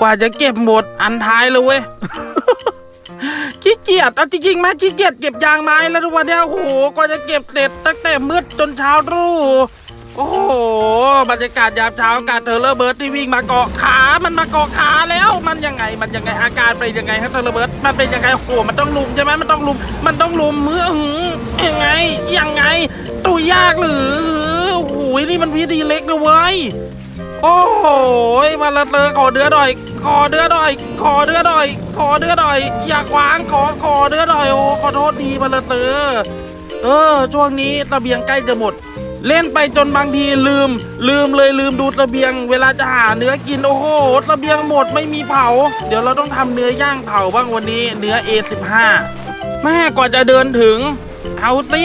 กว่าจะเก็บหมดอันท้ายเลยเว้ย ขี้เกียจเอาจริงๆไหมขี้เกียจเก็บยางไม้แล้วทุกวันเนี้ยโอ้โหกว่าจะเก็บเสร็จตั้งแต่มืดจนเช้าตรู่โอ้โหบรรยากาศยามเช้าอากาศเทอร์เลอร์เบิร์ดที่วิ่งมาเกาะขามันมาเกาะขาแล้ว มันยังไงมันยังไงอาการเป็นยังไงครับเทอร์เลอร์เบิร์ดมันเป็นยังไงโอ้โหมันต้องลุมใช่ไหมมันต้องลุม มันต้องลุมเมื่อหือยังไงยังไงตัวยากหรือโอ้โหนี่มันวิธีเล็กนะเว้ย โอ้โหมาละเตอขอเดือหน่อย ขอเดือหน่อย ขอเดือหน่อย ขอเดือหน่อย อยากวางขอขอเดือหน่อยโอ้ขอโทษดีมาละเตอเออช่วงนี้ระเบียงใกล้จะหมด เล่นไปจนบางทีลืม ลืมเลยลืมดูระเบียง เวลาจะหาเนื้อกินโอ้โหระเบียงหมดไม่มีเผา เดี๋ยวเราต้องทำเนื้อย่างเผาบ้างวันนี้ เนื้อ A15 แม่กว่าจะเดินถึงเอาสิ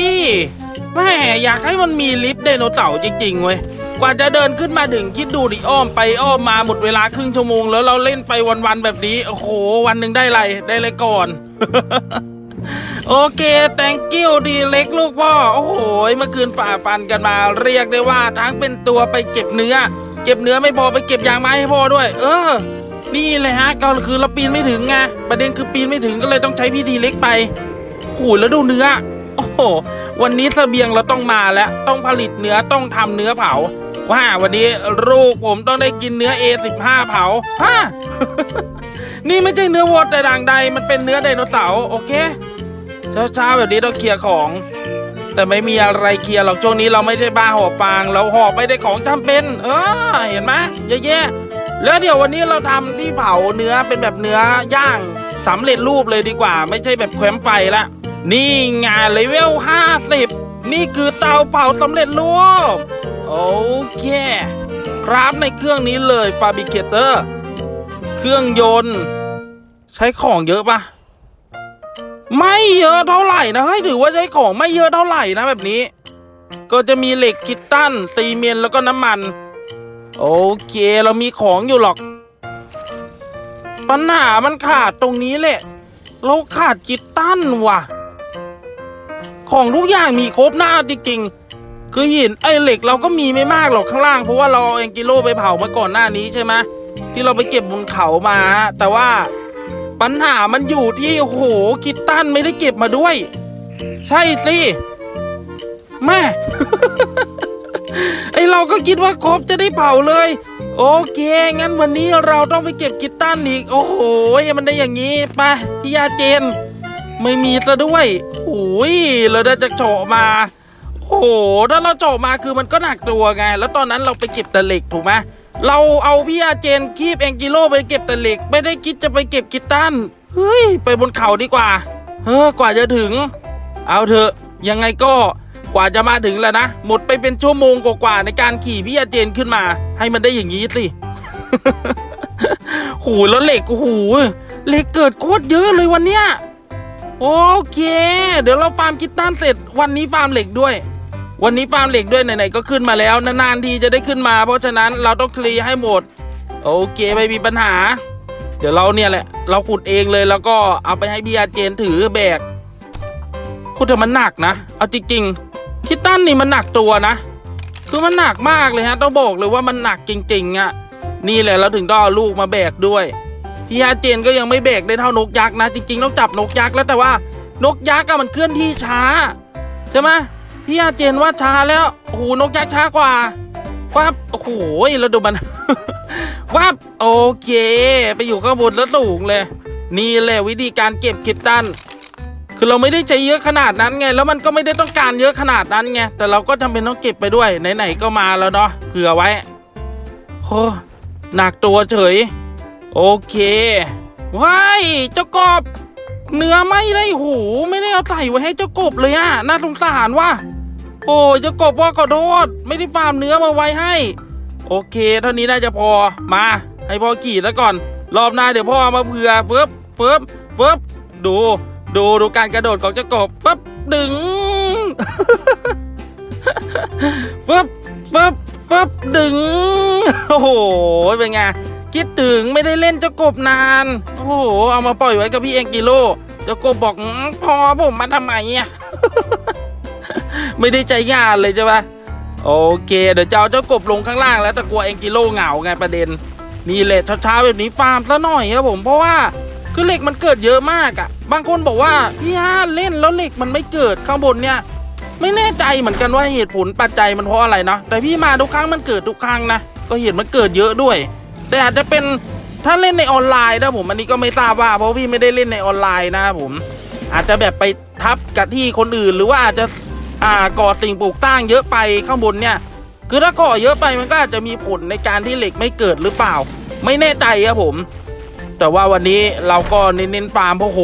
แม่อยากให้มันมีลิฟต์ไดโนเสาร์จริงๆเว้ย กว่าจะเดินขึ้นมาถึงคิดดูดิอ้อมไปอ้อมมาหมดเวลาครึ่งชั่วโมง แล้วเราเล่นไปวันๆแบบนี้ โอ้โห วันหนึ่งได้ไรได้ไรก่อน โอเค thank you ดีเล็กลูกพ่อ โอ้โห เมื่อคืนฝ่าฟันกันมา เรียกได้ว่าทั้งเป็นตัวไปเก็บเนื้อ เก็บเนื้อไม่พอไปเก็บยางไม้ให้พ่อด้วย เออ นี่เลยฮะก็คือเราปีนไม่ถึงไงประเด็นคือปีนไม่ถึงก็เลยต้องใช้พี่ดีเล็กไปโอ้แล้วดูเนื้อ โอ้โหวันนี้เสบียงเราต้องมาแล้ว ต้องผลิตเนื้อต้องทำเนื้อเผา ว่าวันนี้ลูกผมต้องได้กินเนื้อ A15 เผาฮะ นี่ไม่ใช่เนื้อวัวแต่ด่างใด มันเป็นเนื้อไดโนเสาร์โอเคเช้าๆแบบนี้ต้องเคลียร์ของ แต่ไม่มีอะไรเคลียร์หรอกช่วงนี้เราไม่ได้บ้าหอบฟาง เราหอบไปได้ของจำเป็น เออเห็นไหมเยอะแยะแล้วเดี๋ยววันนี้เราทำที่เผาเนื้อเป็นแบบเนื้อย่างสำเร็จรูปเลยดีกว่า ไม่ใช่แบบแคมไฟละนี่ไงเลเวล50 นี่คือเตาเผาสำเร็จรูป โอเคครับในเครื่องนี้เลยฟาบิเคเตอร์เครื่องยนต์ ใช้ของเยอะปะไม่เยอะเท่าไหร่นะเฮ้ยถือว่าใช้ของไม่เยอะเท่าไหร่นะแบบนี้ ก็จะมีเหล็กคิตตันซีเมนต์แล้วก็น้ำมัน โอเค เรามีของอยู่หรอก ปัญหามันขาดตรงนี้แหละเราขาดกิตตันว่ะ ของทุกอย่างมีครบหน้าจริงๆ คือหินไอ้เหล็กเราก็มีไม่มากหรอกข้างล่างเพราะว่าเราเอาแองกิโลไปเผามาก่อนหน้านี้ใช่ไหมที่เราไปเก็บบนเขามา แต่ว่าปัญหามันอยู่ที่โอ้โหคิตตันไม่ได้เก็บมาด้วย ใช่สิแม่ ไอเราก็คิดว่าครบจะได้เผาเลย โอเค งั้นวันนี้เราต้องไปเก็บกิตตันอีก โอ้โหมันได้อย่างนี้ไปพี่ยาเจน ไม่มีซะด้วยโอ้ยเราได้จะเจาะมา โอ้โหถ้าเราเจาะมาคือมันก็หนักตัวไง แล้วตอนนั้นเราไปเก็บต่เหล็กถูกไหมเราเอาพี่อาเจนคีบแองกิโลไปเก็บต่เหล็ก ไม่ได้คิดจะไปเก็บกิตตันเฮ้ย ไปบนเขาดีกว่า เฮ้อกว่าจะถึง เอาเถอะ ยังไงก็กว่าจะมาถึงแล้วนะ หมดไปเป็นชั่วโมงกว่าๆในการขี่พี่อาเจนขึ้นมา ให้มันได้อย่างนี้สิหูแล้วเหล็กโอ้โหเหล็กเกิดโคตรเยอะเลยวันเนี้ยโอเค เดี๋ยวเราฟาร์มกิตตันเสร็จ วันนี้ฟาร์มเหล็กด้วย วันนี้ฟาร์มเหล็กด้วยไหนๆก็ขึ้นมาแล้วนานๆทีจะได้ขึ้นมา เพราะฉะนั้นเราต้องเคลียร์ให้หมด โอเคไม่มีปัญหา เดี๋ยวเราเนี่ยแหละ เราขุดเองเลยแล้วก็เอาไปให้พี่อาเจนถือแบกพูดแต่มันหนักนะ เอาจริงๆคิตตันนี่มันหนักตัวนะ คือมันหนักมากเลยฮะต้องบอกเลยว่ามันหนักจริงๆอะ่ะนี่แหละเราถึงต้องเอาลูกมาแบกด้วยพี่อาเจนก็ยังไม่แบกได้เท่านกยักษ์นะ จริงๆต้องจับนกยักษ์แล้วแต่ว่านกยักษ์อะมันเคลื่อนที่ช้าใช่ไหม พี่อาเจนว่าช้าแล้วโอ้โหนกยักษ์ช้ากว่าวับโอ้โหแล้วดูมัน วับโอเค ไปอยู่ข้างบนแล้วสูงเลย นี่แหละวิธีการเก็บคิตตัน คือเราไม่ได้ใช้เยอะขนาดนั้นไง แล้วมันก็ไม่ได้ต้องการเยอะขนาดนั้นไง แต่เราก็จำเป็นต้องเก็บไปด้วย ไหนๆก็มาแล้วเนาะเผื่อไว้โอ้หนักตัวเฉย โอเคว้ายเจ้ากบ เนื้อไม่ได้หูไม่ได้เอาใส่ไว้ให้เจ้ากบเลยอะน่าสงสารว่ะโอ้เจ้ากบว่าขอโทษไม่ได้ฟาร์มเนื้อมาไว้ให้ โอเค เท่านี้น่าจะพอมา ให้พ่อขี่แล้วก่อน รอบหน้าเดี๋ยวพ่อเอามาเผื่อเฟิบเฟิบเฟิบดูดูดูการกระโดดของเจ้ากบปั๊บดึงฟึบฟึบฟึบดึง โอ้โห เป็นไง คิดถึงไม่ได้เล่นเจ้ากบนาน โอ้โห เอามาปล่อยไว้กับพี่เองกิโล เจ้ากบบอกพอผมมาทำไมอะ ไม่ได้ใจงานเลยใช่ปะโอเค เดี๋ยวจะเอาเจ้ากบลงข้างล่างแล้วแต่กลัวเองกิโลเหงาไงประเด็น นี่แหละเช้าๆแบบนี้ฟาร์มซะหน่อยครับผมเพราะว่าคือเหล็กมันเกิดเยอะมากอะ่ะ บางคนบอกว่าพี่ฮาเล่นแล้วเหล็กมันไม่เกิดข้างบนเนี่ย ไม่แน่ใจเหมือนกันว่าเหตุผลปัจจัยมันเพราะอะไรเนาะแต่พี่มาทุกครั้งมันเกิดทุกครั้งนะก็เห็นมันเกิดเยอะด้วย แต่อาจจะเป็นถ้าเล่นในออนไลน์นะผมอันนี้ก็ไม่ทราบว่าเพราะพี่ไม่ได้เล่นในออนไลน์นะครับผม อาจจะแบบไปทับกับที่คนอื่น หรือว่าอาจจะอ่าก่อสิ่งปลูกสร้างเยอะไปข้างบนเนี่ย คือถ้าก่อเยอะไปมันก็อาจจะมีผลในการที่เหล็กไม่เกิดหรือเปล่า ไม่แน่ใจครับผม แต่ว่าวันนี้เราก็เน้นๆฟาร์มเพราะโห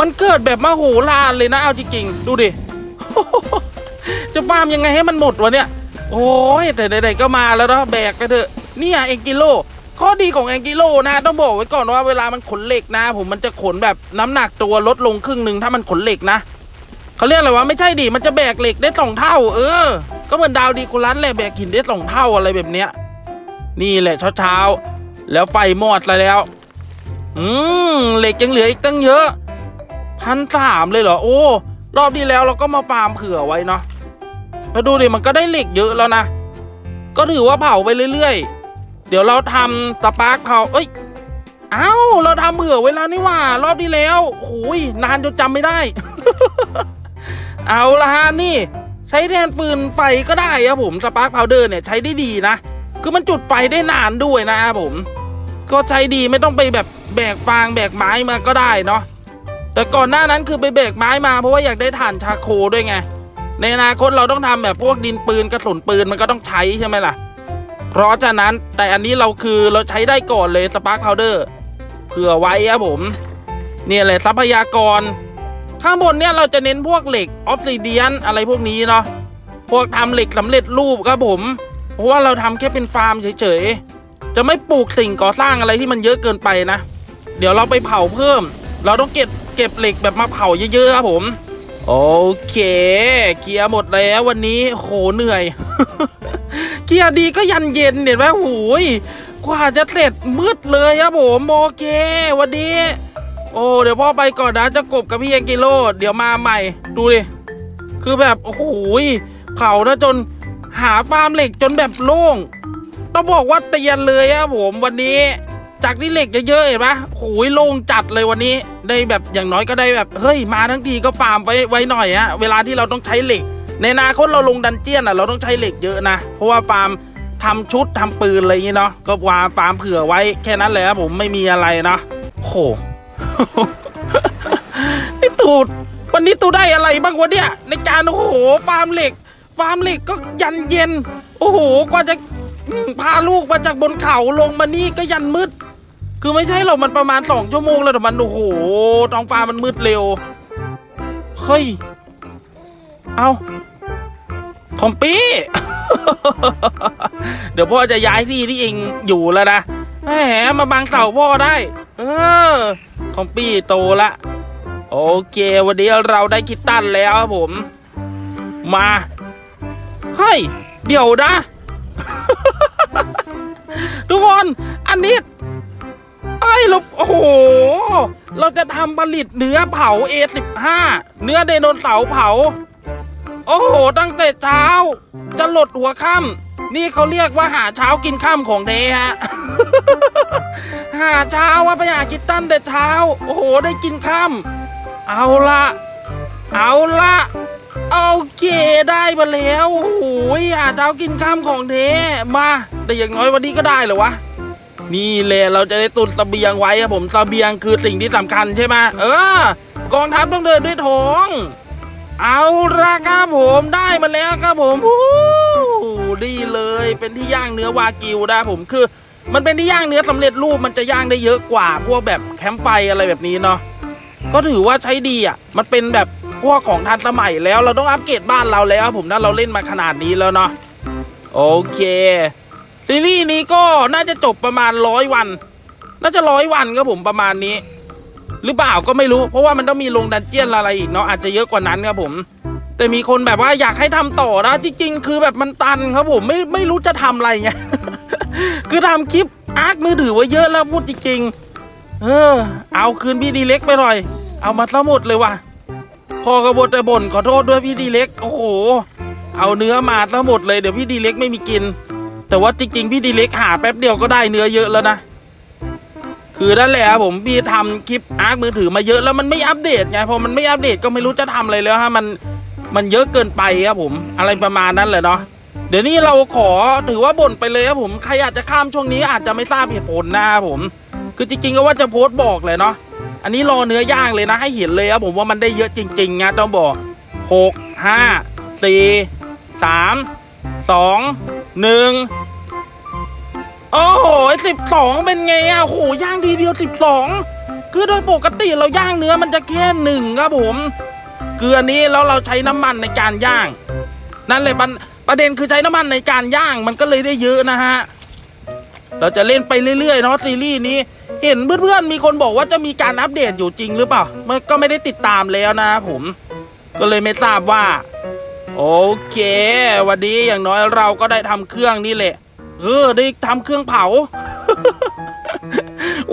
มันเกิดแบบมโหฬารเลยนะเอาจริงๆดูดิจะฟาร์มยังไงให้มันหมดวะเนี่ย โอ้ยแต่ใดๆก็มาแล้วเนาะแบกไปเถอะเนี่ยเองกิโล ข้อดีของแองกิโลนะต้องบอกไว้ก่อนว่าเวลามันขนเหล็กนะ ผมมันจะขนแบบน้ำหนักตัวลดลงครึ่งหนึ่งถ้ามันขนเหล็กนะเขาเรียกอะไรวะไม่ใช่ดิมันจะแบกเหล็กได้สองเท่า เออ ก็เหมือนดาวดีกุลัสแหละแบกหินได้สองเท่าอะไรแบบเนี้ย นี่แหละเช้าๆแล้วไฟมอดซะแล้ว อืมเหล็กยังเหลืออีกตั้งเยอะพันสามเลยเหรอโอ้รอบที่แล้วเราก็มาฟาร์มเผื่อไว้เนาะแล้วดูดิมันก็ได้เหล็กเยอะแล้วนะก็ถือว่าเผาไปเรื่อยๆ เดี๋ยวเราทำสปาร์กเผาเอ้ย เอ้า เราทำเผื่อไว้แล้วนี่ว่า รอบที่แล้วโอ้ยนานจนจำไม่ได้ เอาละฮะนี่ ใช้แทนฟืนไฟก็ได้ครับผมสปาร์กพาวเดอร์เนี่ยใช้ได้ดีนะ คือมันจุดไฟได้นานด้วยนะครับผม ก็ใช้ดีไม่ต้องไปแบบแบกฟางแบกไม้มาก็ได้เนาะแต่ก่อนหน้านั้นคือไปแบกไม้มาเพราะว่าอยากได้ถ่านชาโคด้วยไง ในอนาคตเราต้องทำแบบพวกดินปืนกระสุนปืนมันก็ต้องใช้ใช่ไหมล่ะ เพราะฉะนั้นแต่อันนี้เราคือเราใช้ได้ก่อนเลยสปาร์คพาวเดอร์เผื่อไว้ครับผม เนี่ยแหละทรัพยากร ข้างบนเนี่ยเราจะเน้นพวกเหล็กออฟซิเดียนอะไรพวกนี้เนาะพวกทำเหล็กสำเร็จรูปครับผม เพราะว่าเราทำแค่เป็นฟาร์มเฉยๆ จะไม่ปลูกสิ่งก่อสร้างอะไรที่มันเยอะเกินไปนะ เดี๋ยวเราไปเผาเพิ่ม เราต้องเก็บเก็บเหล็กแบบมาเผาเยอะๆครับผม โอเค เคลียร์หมดแล้ววันนี้โหเหนื่อย เคลียร์ดีก็ยันเย็นเห็นไหมโอ้ยกว่าจะเสร็จมืดเลยครับผมโอเควันนี้โอ้เดี๋ยวพ่อไปก่อนนะจะกบกับพี่ยังกิโลเดี๋ยวมาใหม่ ดูดิคือแบบโอ้โหยเผานะจนหาฟาร์มเหล็กจนแบบโล่งต้องบอกว่าเตียนเลยครับผมวันนี้ จากที่เหล็กเยอะๆเห็นปะโอ้ยโล่งจัดเลยวันนี้ ได้แบบอย่างน้อยก็ได้แบบเฮ้ยมาทั้งทีก็ฟาร์มไว้ไว้หน่อยฮะเวลาที่เราต้องใช้เหล็ก ในอนาคตเราลงดันเจียนอะเราต้องใช้เหล็กเยอะนะ เพราะว่าฟาร์มทำชุดทำปืนอะไรอย่างงี้เนาะก็วางฟาร์มเผื่อไว้แค่นั้นแหละครับผมไม่มีอะไรนะโอ้โหไอ้ตูดวันนี้ตูได้อะไรบ้างวะเนี่ยในการโอ้โหฟาร์มเหล็ก ฟาร์มเหล็กก็ยันเย็น โอ้โหกว่าจะพาลูกมาจากบนเขาลงมานี่ก็ยันมืด คือไม่ใช่หรอกมันประมาณสองชั่วโมงแล้วแต่มันโอ้โหท้องฟ้ามันมืดเร็วเฮ้ยเอา ของปี้ เดี๋ยวพ่อจะย้ายที่ที่เองอยู่แล้วนะแหมมาบังเสาพ่อได้ เออของปี้โตละ โอเค วันนี้เราได้คิดตันแล้วครับผม มาเฮ้ยเดี๋ยวนะ ทุกคน อันนี้ไอ้ยเราโอ้โห เราจะทำผลิตเนื้อเผา A15 เนื้อไดโนเสาร์เผา โอ้โห ตั้งแต่เช้า จะหลดหัวค่ำนี่เขาเรียกว่าหาเช้ากินค่ำของเดฮะ หาเช้าว่าไปหากินตั้นแต่เช้า โอ้โห ได้กินค่ำเอาละเอาละโอเคได้มาแล้วโอ้โหหาเช้ากินค่ำของเทมาแต่อย่างน้อยวันนี้ก็ได้เหรอวะนี่แหละเราจะได้ตุนเสบียงไว้ครับผมเสบียงคือสิ่งที่สำคัญใช่ไหมเออกองทัพต้องเดินด้วยท้อง เอาละครับผมได้มาแล้วครับผมหูดีเลยเป็นที่ย่างเนื้อวากิวนะผมคือ มันเป็นที่ย่างเนื้อสำเร็จรูปมันจะย่างได้เยอะกว่า พวกแบบแคมป์ไฟอะไรแบบนี้เนาะก็ถือว่าใช้ดีอะ มันเป็นแบบพวกของทันสมัยแล้วเราต้องอัปเกรดบ้านเราแล้วครับผมถ้าเราเล่นมาขนาดนี้แล้วเนาะโอเคซีรีส์นี้ก็น่าจะจบประมาณร้อยวัน น่าจะร้อยวันครับผมประมาณนี้ หรือเปล่าก็ไม่รู้ เพราะว่ามันต้องมีลงดันเจียนอะไรอีกเนาะอาจจะเยอะกว่านั้นครับผม แต่มีคนแบบว่าอยากให้ทำต่อนะจริงๆ คือแบบมันตันครับผมไม่ไม่รู้จะทำอะไรไงคือทำคลิปอาร์คมือถือไว้เยอะแล้วพูดจริงๆเออ เอาคืนพี่ดีเล็กไปหน่อย เอามาทั้งหมดเลยว่ะพอกระบฏแต่บ่นขอโทษด้วยพี่ดีเล็กโอ้โหเอาเนื้อมาทั้งหมดเลยเดี๋ยวพี่ดีเล็กไม่มีกิน แต่ว่าจริงๆพี่ดีเล็กหาแป๊บเดียวก็ได้เนื้อเยอะแล้วนะ คือนั่นแหละครับผมพี่ทำคลิปอาร์คมือถือมาเยอะแล้วมันไม่อัปเดตไงพอมันไม่อัปเดตก็ไม่รู้จะทำอะไรแล้วฮะมันมันเยอะเกินไปครับผมอะไรประมาณนั้นเลยเนาะเดี๋ยวนี้เราขอถือว่าบ่นไปเลยครับผมใครอาจจะข้ามช่วงนี้อาจจะไม่ทราบเหตุผลนะครับผม คือจริงๆก็ว่าจะโพสต์บอกเลยเนาะอันนี้รอเนื้อย่างเลยนะให้เห็นเลยครับผมว่ามันได้เยอะจริงๆนะต้องบอกหกห้าสี่สามสองหนึ่ง โอ้โหสิบสองเป็นไงอะโอ้โหย่างทีเดียวสิบสองคือโดยปกติเราย่างเนื้อมันจะแค่หนึ่งครับผมคืออันนี้แล้วเราใช้น้ำมันในการย่าง นั่นเลยประประเด็นคือใช้น้ำมันในการย่างมันก็เลยได้เยอะนะฮะเราจะเล่นไปเรื่อยๆเนาะซีรีส์นี้ เห็นเพื่อนๆมีคนบอกว่าจะมีการอัปเดตอยู่จริงหรือเปล่ามันก็ไม่ได้ติดตามแล้วนะครับผม ก็เลยไม่ทราบว่า โอเค วันนี้อย่างน้อยเราก็ได้ทำเครื่องนี่แหละ เออได้ทำเครื่องเผา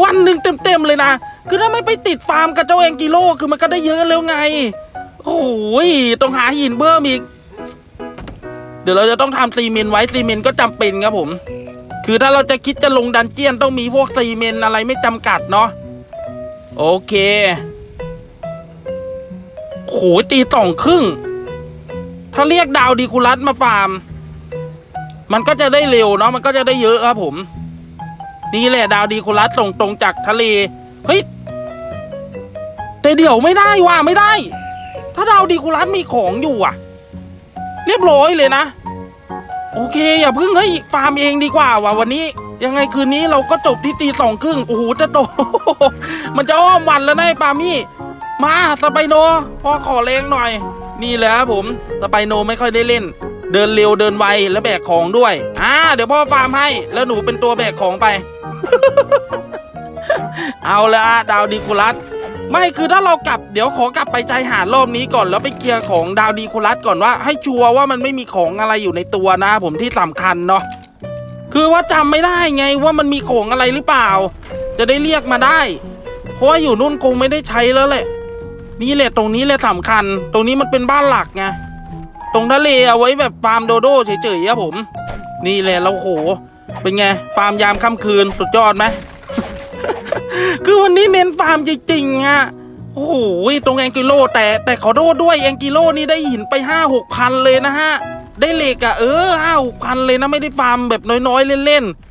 วันหนึ่งเต็มๆเลยนะ คือถ้าไม่ไปติดฟาร์มกับเจ้าแองกิโลคือมันก็ได้เยอะแล้วไง โอ้ยต้องหาหินเพิ่มอีก เดี๋ยวเราจะต้องทำซีเมนต์ไว้ซีเมนต์ก็จำเป็นครับผม คือถ้าเราจะคิดจะลงดันเจียนต้องมีพวกซีเมนต์อะไรไม่จำกัดเนาะโอเคโหตีสองครึ่ง ถ้าเรียกดาวดีคูลัสมาฟาร์ม มันก็จะได้เร็วเนาะมันก็จะได้เยอะครับผม นี่แหละดาวดีคูลัสส่งตรงจากทะเลเฮ้ยแต่เดี๋ยวไม่ได้ว่ะไม่ได้ ถ้าดาวดีคูลัสมีของอยู่อะ เรียบร้อยเลยนะ โอเค อย่าเพึ่งเฮ้ยฟาร์มเองดีกว่าว่ะวันนี้ ยังไงคืนนี้เราก็จบที่ตีสองครึ่งโอ้โหจะโตมันจะอ้อมวันแล้วนะไอ้ปามี่มาสไปโนพอขอแรงหน่อย นี่แหละครับผมสไปโนไม่ค่อยได้เล่น เดินเร็วเดินไวแล้วแบกของด้วยอ่าเดี๋ยวพ่อฟาร์มให้ แล้วหนูเป็นตัวแบกของไป เอาละดาวดีคูลัสไม่คือถ้าเรากลับเดี๋ยวขอกลับไปใจหาดรอบนี้ก่อนแล้วไปเคลียร์ของดาวดีคูลัสก่อนว่าให้ชัวร์ว่ามันไม่มีของอะไรอยู่ในตัวนะ ผมที่สำคัญเนาะคือว่าจำไม่ได้ไงว่ามันมีของอะไรหรือเปล่า จะได้เรียกมาได้ เพราะว่าอยู่นู่นคงไม่ได้ใช้แล้วแหละ นี่แหละตรงนี้แหละสำคัญ ตรงนี้มันเป็นบ้านหลักไง ตรงทะเลเอาไว้แบบฟาร์มโดโด้เฉยๆครับผม นี่แหละเราโห เป็นไงฟาร์มยามค่ำคืนสุดยอดไหม คือวันนี้เน้นฟาร์มจริงๆอะโอ้โหตรงแองกิโล แต่แต่ขอโทษด้วยแองกิโลนี่ได้หินไปห้าหกพันเลยนะฮะ ได้เหล็กอะเออห้าหกพันเลยนะไม่ได้ฟาร์มแบบน้อยๆเล่นๆ